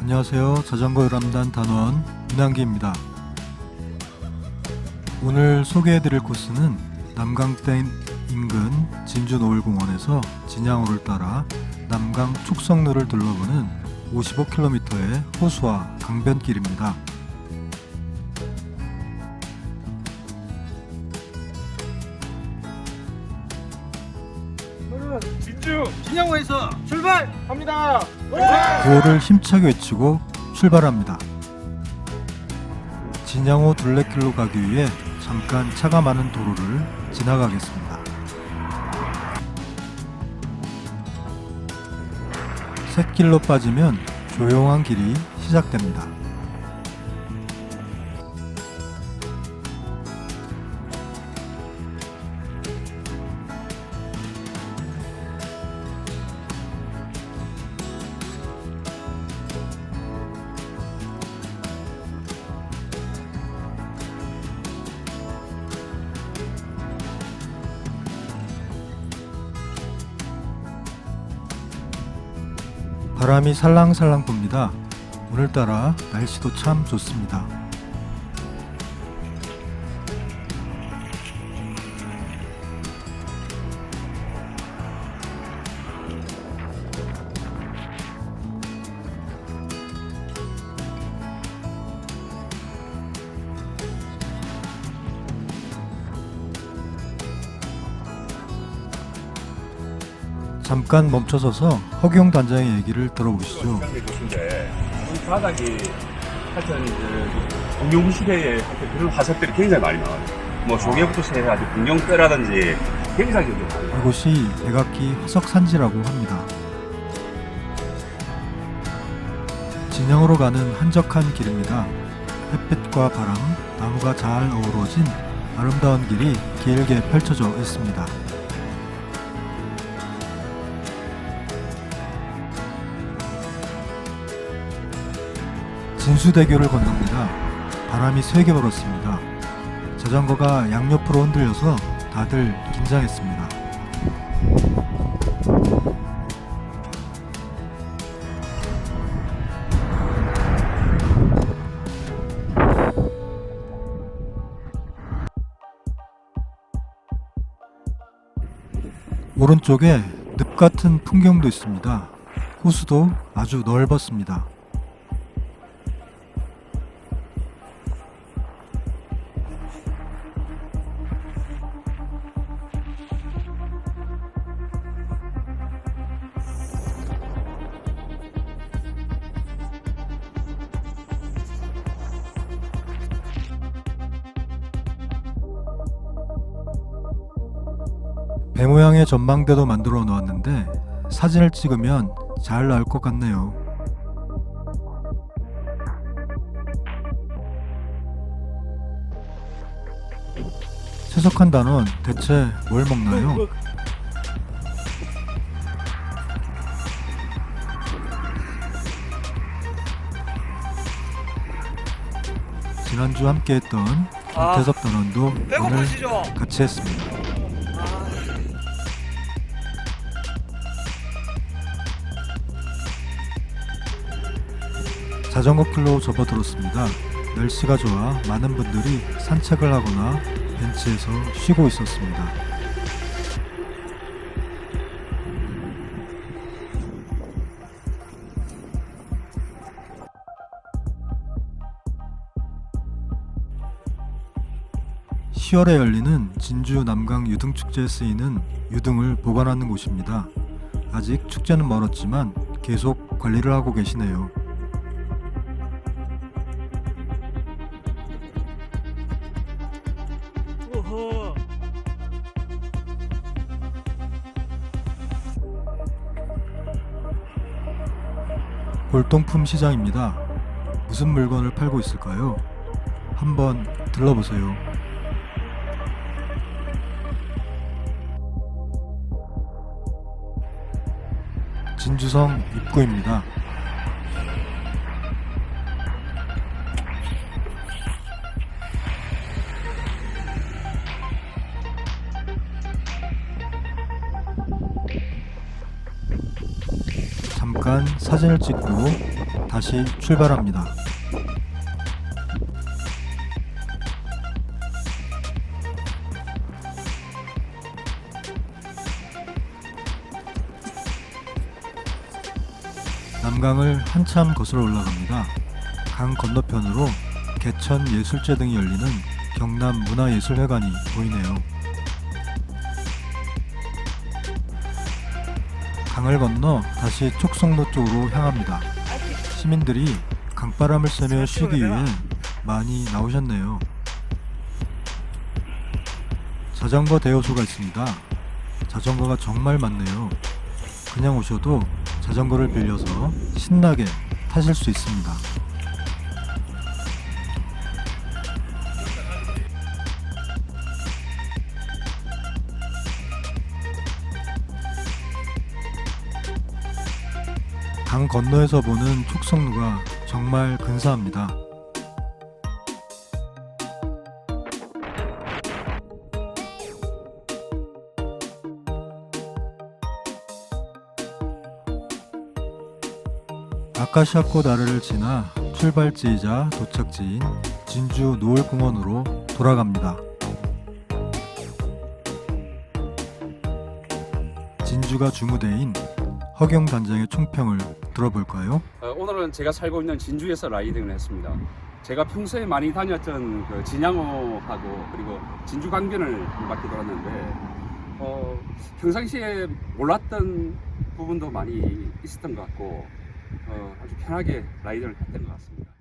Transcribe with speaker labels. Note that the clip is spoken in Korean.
Speaker 1: 안녕하세요. 자전거 유람단 단원 민한기입니다. 오늘 소개해드릴 코스는 남강댐 인근 진주 노을공원에서 진양호를 따라 남강 축성로를 둘러보는 55km의 호수와 강변길입니다.
Speaker 2: 진주 진양호에서 출발합니다.
Speaker 1: 9호를 힘차게 외치고 출발합니다. 진양호 둘레길로 가기 위해 잠깐 차가 많은 도로를 지나가겠습니다. 샛길로 빠지면 조용한 길이 시작됩니다. 바람이 살랑살랑 붑니다. 오늘따라 날씨도 참 좋습니다. 잠깐 멈춰서서 허경 단장의 얘기를 들어보시죠.
Speaker 3: 우리 바닥이 하여튼 그 공룡 시대에 하여튼 그런 화석들이 굉장히 많이 나와요. 뭐 조개부터 시작해가지고 공룡뼈라든지 굉장히 나와요.
Speaker 1: 이곳이 백악기 화석 산지라고 합니다. 진영으로 가는 한적한 길입니다. 햇빛과 바람, 나무가 잘 어우러진 아름다운 길이 길게 펼쳐져 있습니다. 진수대교를 건넙니다. 바람이 세게 불었습니다. 자전거가 양옆으로 흔들려서 다들 긴장했습니다. 오른쪽에 늪 같은 풍경도 있습니다. 호수도 아주 넓었습니다. 배 모양의 전망대도 만들어 놓았는데 사진을 찍으면 잘 나올 것 같네요. 채석한 단원 대체 뭘 먹나요? 지난주 함께했던 김태섭 단원도 오늘? 같이 했습니다. 자전거 길로 접어들었습니다. 날씨가 좋아 많은 분들이 산책을 하거나 벤치에서 쉬고 있었습니다. (10월에) 열리는 진주 남강 유등 축제에 쓰이는 유등을 보관하는 곳입니다. 아직 축제는 멀었지만 계속 관리를 하고 계시네요. 골동품 시장입니다. 무슨 물건을 팔고 있을까요? 한번 들러보세요. 진주성 입구입니다. 잠깐 사진을 찍고 다시 출발합니다. 남강을 한참 거슬러 올라갑니다. 강 건너편으로 개천 예술제 등이 열리는 경남 문화예술회관이 보이네요. 강을 건너 다시 촉성로 쪽으로 향합니다. 시민들이 강바람을 쐬며 쉬기 위해 많이 나오셨네요. 자전거 대여소가 있습니다. 자전거가 정말 많네요. 그냥 오셔도 자전거를 빌려서 신나게 타실 수 있습니다. 강 건너에서 보는 촉성루가 정말 근사합니다. 아카시아꽃 아래를 지나 출발지이자 도착지인 진주 노을공원으로 돌아갑니다. 진주가 주무대인 허경 단장의 총평을 들어볼까요?
Speaker 3: 어, 오늘은 제가 살고 있는 진주에서 라이딩을 했습니다. 제가 평소에 많이 다녔던 그 진양호하고 그리고 진주 강변을 한 바퀴 돌았는데 어, 평상시에 몰랐던 부분도 많이 있었던 것 같고 어, 아주 편하게 라이딩을 했던 것 같습니다.